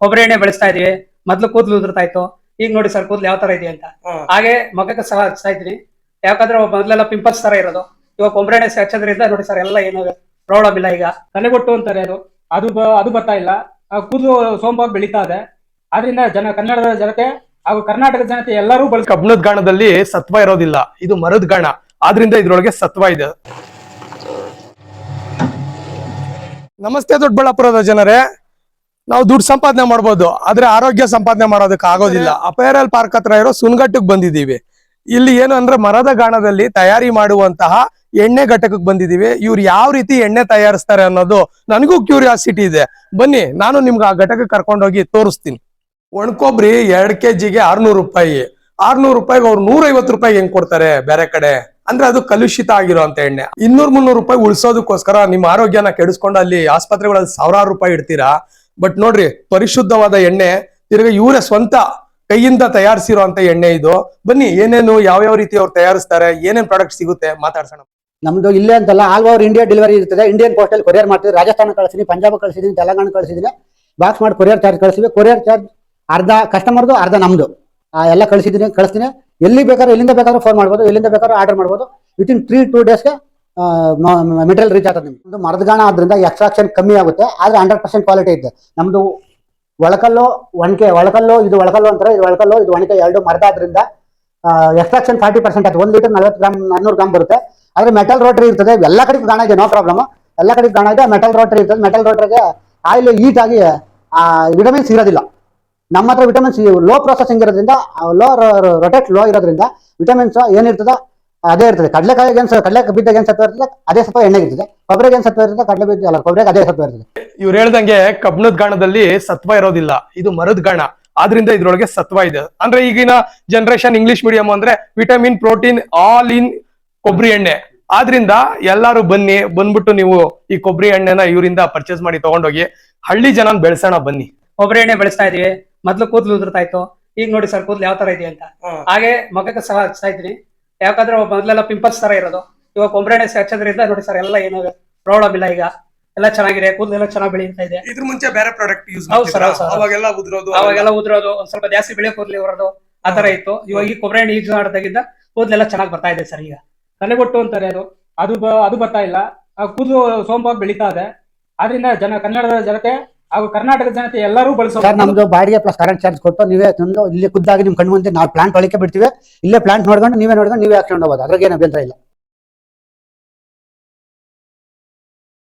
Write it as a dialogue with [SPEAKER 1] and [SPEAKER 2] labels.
[SPEAKER 1] ಕೊಬ್ಬರಿ ಎಣ್ಣೆ ಬೆಳೆಸ್ತಾ ಇದೀವಿ. ಮೊದ್ಲು ಕೂದಲು ಉದುರ್ತಾ ಇತ್ತು. ಈಗ ನೋಡಿ ಸರ್ ಕೂದಲು ಯಾವ ತರ ಇದೆ ಅಂತ. ಹಾಗೆ ಮಗಕ್ಕೆ ಸಹ ಹಚ್ತಾ ಇದ್ದೀನಿ ಯಾಕಂದ್ರೆ ಮೊದ್ಲೆಲ್ಲ ಪಿಂಪಲ್ಸ್ ತರ ಇರೋದು. ಇವಾಗ ಕೊಬ್ಬರಿ ಎಣ್ಣೆ ಹಚ್ಚೋದ್ರಿಂದ ನೋಡಿ ಸರ್ ಎಲ್ಲ ಏನು ಪ್ರಾಬ್ಲಮ್ ಇಲ್ಲ ಈಗ.
[SPEAKER 2] ತಲೆಗೊಟ್ಟು ಅಂತಾರೆ ಅದು. ಅದು ಅದು ಬರ್ತಾ ಇಲ್ಲ. ಕೂದಲು ಸೋಮವಾಗಿ ಬೆಳೀತಾ ಇದೆ. ಆದ್ರಿಂದ ಜನ ಕನ್ನಡದ ಜನತೆ ಹಾಗೂ ಕರ್ನಾಟಕದ ಜನತೆ ಎಲ್ಲರೂ ಬಳಸಿ
[SPEAKER 3] ಕಬ್ಬಣದ ಗಾಣದಲ್ಲಿ ಸತ್ವ ಇರೋದಿಲ್ಲ. ಇದು ಮರದ ಗಾಣ. ಆದ್ರಿಂದ ಇದ್ರೊಳಗೆ ಸತ್ವ ಇದೆ. ನಮಸ್ತೆ ದೊಡ್ಡಬಳ್ಳಾಪುರದ ಜನರೇ. ನಾವು ದುಡ್ಡು ಸಂಪಾದನೆ ಮಾಡ್ಬೋದು ಆದ್ರೆ ಆರೋಗ್ಯ ಸಂಪಾದನೆ ಮಾಡೋದಕ್ಕೆ ಆಗೋದಿಲ್ಲ. ಅಪೇರಲ್ ಪಾರ್ಕ್ ಹತ್ರ ಇರೋ ಸುನ್ಗಟ್ಟಕ್ಕೆ ಬಂದಿದ್ದೀವಿ. ಇಲ್ಲಿ ಏನು ಅಂದ್ರೆ ಮರದ ಗಾಣದಲ್ಲಿ ತಯಾರಿ ಮಾಡುವಂತಹ ಎಣ್ಣೆ ಘಟಕಕ್ಕೆ ಬಂದಿದ್ದೀವಿ. ಇವ್ರು ಯಾವ ರೀತಿ ಎಣ್ಣೆ ತಯಾರಿಸ್ತಾರೆ ಅನ್ನೋದು ನನಗೂ ಕ್ಯೂರಿಯಾಸಿಟಿ ಇದೆ. ಬನ್ನಿ ನಾನು ನಿಮ್ಗೆ ಆ ಘಟಕಕ್ಕೆ ಕರ್ಕೊಂಡೋಗಿ ತೋರಿಸ್ತೀನಿ. ಒಣಕೊಬ್ರಿ ಎರಡ್ ಕೆಜಿಗೆ ಆರ್ನೂರು ರೂಪಾಯಿ. ಆರ್ನೂರು ರೂಪಾಯಿಗೆ ಅವ್ರು ನೂರೈವತ್ತು ರೂಪಾಯಿ ಹೆಂಗ್ ಕೊಡ್ತಾರೆ ಬೇರೆ ಕಡೆ? ಅಂದ್ರೆ ಅದು ಕಲುಷಿತ ಆಗಿರೋಂತ ಎಣ್ಣೆ. ಇನ್ನೂರ್ ಮುನ್ನೂರು ರೂಪಾಯಿ ಉಳಿಸೋದಕ್ಕೋಸ್ಕರ ನಿಮ್ಮ ಆರೋಗ್ಯನ ಕೆಡಿಸ್ಕೊಂಡು ಅಲ್ಲಿ ಆಸ್ಪತ್ರೆಗಳಲ್ಲಿ ಸಾವಿರಾರು ರೂಪಾಯಿ ಇಡ್ತೀರಾ? ಬಟ್ ನೋಡ್ರಿ, ಪರಿಶುದ್ಧವಾದ ಎಣ್ಣೆ, ತಿರ್ಗ ಇವರ ಸ್ವಂತ ಕೈಯಿಂದ ತಯಾರಿಸಿರುವಂತ ಎಣ್ಣೆ ಇದು. ಬನ್ನಿ, ಏನೇನು, ಯಾವ್ಯಾವ ರೀತಿ ಅವ್ರು ತಯಾರಿಸ್ತಾರೆ, ಏನೇನ್ ಪ್ರಾಡಕ್ಟ್ ಸಿಗುತ್ತೆ ಮಾತಾಡ್ಸೋಣ.
[SPEAKER 4] ನಮ್ದು ಇಲ್ಲೇ ಅಂತಲ್ಲ ಆಲ್ ಓವರ್ ಇಂಡಿಯಾ ಡೆಲಿವರಿ ಇರ್ತದೆ. ಇಂಡಿಯನ್ ಪೋಸ್ಟಲ್ ಕೊರಿಯರ್ ಮಾಡ್ತೀವಿ ರಾಜಸ್ಥಾನ ಕಳಿಸಿದೀನಿ, ಪಂಜಾಬ್ ಕಳಿಸಿದೀನಿ, ತೆಲಂಗಾಣ ಕಳಿಸಿದೀನಿ. ಬಾಕ್ಸ್ ಮಾಡಿ ಕೊರಿಯರ್ ಚಾರ್ಜ್ ಕಳಿಸಿವಿ ಕೊರಿಯರ್ ಚಾರ್ಜ್ ಅರ್ಧ ಕಸ್ಟಮರ್ದು ಅರ್ಧ ನಮ್ದು. ಎಲ್ಲ ಕಳಿಸಿದ್ದೀನಿ ಕಳಿಸ್ತೀನಿ. ಎಲ್ಲಿ ಬೇಕಾದ್ರೂ, ಎಲ್ಲಿಂದ ಬೇಕಾದ್ರೂ ಫೋನ್ ಮಾಡ್ಬೋದು, ಎಲ್ಲಿಂದ ಬೇಕಾದ್ರೂ ಆರ್ಡರ್ ಮಾಡ್ಬೋದು. ವಿತಿನ್ ತ್ರೀ ಟೂ ಡೇಸ್ಗೆ ಮೆಟೀರಿಯಲ್ ರೀಚ್ ಆಗ್ತದೆ ನಿಮ್ಗೆ. ಒಂದು ಮರದಗಾಣ ಆದ್ರಿಂದ ಎಕ್ಸ್ಟ್ರಾಕ್ಷನ್ ಕಮ್ಮಿ ಆಗುತ್ತೆ, ಆದ್ರೆ ಹಂಡ್ರೆಡ್ ಪರ್ಸೆಂಟ್ ಕ್ವಾಲಿಟಿ ಇದೆ. ನಮ್ದು ಒಳಕಲ್ಲು ಒಣಕೆ ಒಳಕಲ್ಲು ಇದು ಒಳಕಲ್ಲು ಅಂತಾರೆ, ಇದು ಒಳಕಲ್ಲು, ಇದು ಒಣಕೆ ಎರಡು ಮರದ ಆದ್ರಿಂದ ಎಕ್ಸ್ಟ್ರಾಕ್ಷನ್ ಫಾರ್ಟಿ ಪರ್ಸೆಂಟ್ ಆಯ್ತು. ಒಂದು ಲೀಟರ್ ನಲ್ವತ್ತು ಗ್ರಾಮ್ ನಾನ್ನೂರು ಗ್ರಾಮ್ ಬರುತ್ತೆ. ಆದ್ರೆ ಮೆಟಲ್ ರೋಟ್ರಿ ಇರ್ತದೆ, ಎಲ್ಲ ಕಡೆ ಗಾಣ ಇದೆ ನೋ ಪ್ರಾಬ್ಲಮ್ ಎಲ್ಲ ಕಡೆ ಗಾಣ ಇದೆ ಮೆಟಲ್ ರೋಟ್ರಿ ಇರ್ತದೆ. ಮೆಟಲ್ ರೋಟ್ರಿಗೆ ಆಯಿಲ್ ಹೀಟ್ ಆಗಿ ವಿಟಮಿನ್ಸ್ ಇರೋದಿಲ್ಲ. ನಮ್ಮ ಹತ್ರ ವಿಟಮಿನ್ಸ್ ಲೋ ಪ್ರೊಸೆಸಿಂಗ್ ಇರೋದ್ರಿಂದ ಲೋ ರೊಟೇಟ್ ಲೋ ಇರೋದ್ರಿಂದ ವಿಟಮಿನ್ಸ್ ಏನಿರ್ತದೆ ಅದೇ ಇರ್ತದೆ. ಕಡಲೆಕಾಯಿ ಏನು ಕಡಲೆ ಬಿದ್ದಾಗ ಏನು ಸತ್ವ ಇರ್ತದೆ. ಅದೇ ಸತ್ವ ಎಣ್ಣೆಗೆ ಇರ್ತದೆ. ಕೊಬ್ಬರಿಗೆ ಏನು ಸತ್ವ ಇರ್ತದೆ. ಕಡಲೆ ಬಿದ್ದ ಅಲ್ಲ ಕೊಬ್ಬರಿಗೆ ಅದೇ ಸತ್ವ ಇರ್ತದೆ.
[SPEAKER 3] ಇವ್ರು ಹೇಳ್ದಂಗೆ ಕಬ್ಬಣದ ಗಾಣದಲ್ಲಿ ಸತ್ವ ಇರೋದಿಲ್ಲ. ಇದು ಮರದ ಗಾಣ. ಆದ್ರಿಂದ ಇದ್ರೊಳಗೆ ಸತ್ವ ಇದೆ. ಅಂದ್ರೆ ಈಗಿನ ಜನರೇಷನ್ ಇಂಗ್ಲಿಷ್ ಮೀಡಿಯಂ ಅಂದ್ರೆ ವಿಟಮಿನ್ ಪ್ರೋಟೀನ್ ಆಲ್ ಇನ್ ಕೊಬ್ಬರಿ ಎಣ್ಣೆ. ಆದ್ರಿಂದ ಎಲ್ಲಾರು ಬನ್ನಿ ಬಂದ್ಬಿಟ್ಟು ನೀವು ಈ ಕೊಬ್ಬರಿ ಎಣ್ಣೆನ ಇವರಿಂದ ಪರ್ಚೇಸ್ ಮಾಡಿ ತಗೊಂಡೋಗಿ ಹಳ್ಳಿ ಜನ ಬೆಳೆಸೋಣ ಬನ್ನಿ.
[SPEAKER 1] ಕೊಬ್ಬರಿ ಎಣ್ಣೆ ಬೆಳೆಸ್ತಾ ಇದೀವಿ. ಮೊದ್ಲು ಕೂದಲು ಉದುರ್ತಾ ಇತ್ತು. ಈಗ ನೋಡಿ ಸರ್ ಕೂದಲು ಯಾವ ತರ ಇದೆ ಅಂತ. ಹಾಗೆ ಮಗಕ್ಕೆ ಸಹ ಹಚ್ತಾ ಇದ್ದೀನಿ. ಯಾಕಂದ್ರೆ ಮೊದಲೆಲ್ಲ ಪಿಂಪಲ್ಸ್ ತರ ಇರೋದು. ಇವಾಗ ಕೊಂಬ್ರೆಣ್ಣೆ ಹಚ್ಚೋದ್ರಿಂದ ನೋಡಿ ಸರ್ ಎಲ್ಲ ಏನು ಪ್ರಾಬ್ಲಮ್ ಇಲ್ಲ ಈಗ. ಎಲ್ಲ ಚೆನ್ನಾಗಿದೆ ಕೂದಲು ಎಲ್ಲ ಚೆನ್ನಾಗಿ ಬೆಳೀತಾ ಇದೆ.
[SPEAKER 3] ಇದ್ರ ಮುಂಚೆ ಬೇರೆ ಪ್ರಾಡಕ್ಟ್ ಯೂಸ್
[SPEAKER 1] ಹೌದು ಸರ್ ಹೌದು.
[SPEAKER 3] ಅವಾಗೆಲ್ಲ ಉದ್ರೋದು
[SPEAKER 1] ಅವಾಗೆಲ್ಲ ಉದ್ರೋದು ಒಂದ್ ಸ್ವಲ್ಪ ಜಾಸ್ತಿ ಬೆಳೆ ಕೂದಲು ಬರೋದು ಆ ತರ ಇತ್ತು. ಇವಾಗ ಈ ಕೊಬ್ಬರಿ ಎಣ್ಣೆ ಯೂಸ್ ಮಾಡಿದಾಗಿಂದ ಕೂದಲೆಲ್ಲ ಚೆನ್ನಾಗಿ ಬರ್ತಾ ಇದೆ ಸರ್ ಈಗ.
[SPEAKER 2] ತಲೆಗೊಟ್ಟು ಅಂತಾರೆ ಅದು. ಅದು ಅದು ಬರ್ತಾ ಇಲ್ಲ. ಕೂದಲು ಸೋಂಪಾಗಿ ಬೆಳೀತಾ ಇದೆ. ಆದ್ರಿಂದ ಜನ ಕನ್ನಡದ ಜನತೆ ಹಾಗೂ ಕರ್ನಾಟಕದ ಜನತೆ ಎಲ್ಲರೂ ಬಳಸೋ
[SPEAKER 4] ಸರ್ ನಮ್ದು ಬಾಡಿಗೆ ಪ್ಲಸ್ ಕರೆಂಟ್ ಚಾರ್ಜ್ ಕೊಟ್ಟು ನೀವೇ ತಂದು ಇಲ್ಲಿ ಖುದ್ದಾಗಿ ನಿಮ್ ಕಣ್ಣು ಮುಂದೆ ನಾವು ಪ್ಲಾಂಟ್ ಒಳಕ್ಕೆ ಬಿಡ್ತೀವಿ. ಇಲ್ಲೇ ಪ್ಲಾಂಟ್ ನೋಡ್ಕೊಂಡು ನೀವೇ ನೋಡ್ಕೊಂಡು ನೀವೇ ಹಾಕೊಂಡು ಹೋಗೋದು ಅದ್ರಾಗ ಏನು ಅಭ್ಯಂತರ ಇಲ್ಲ.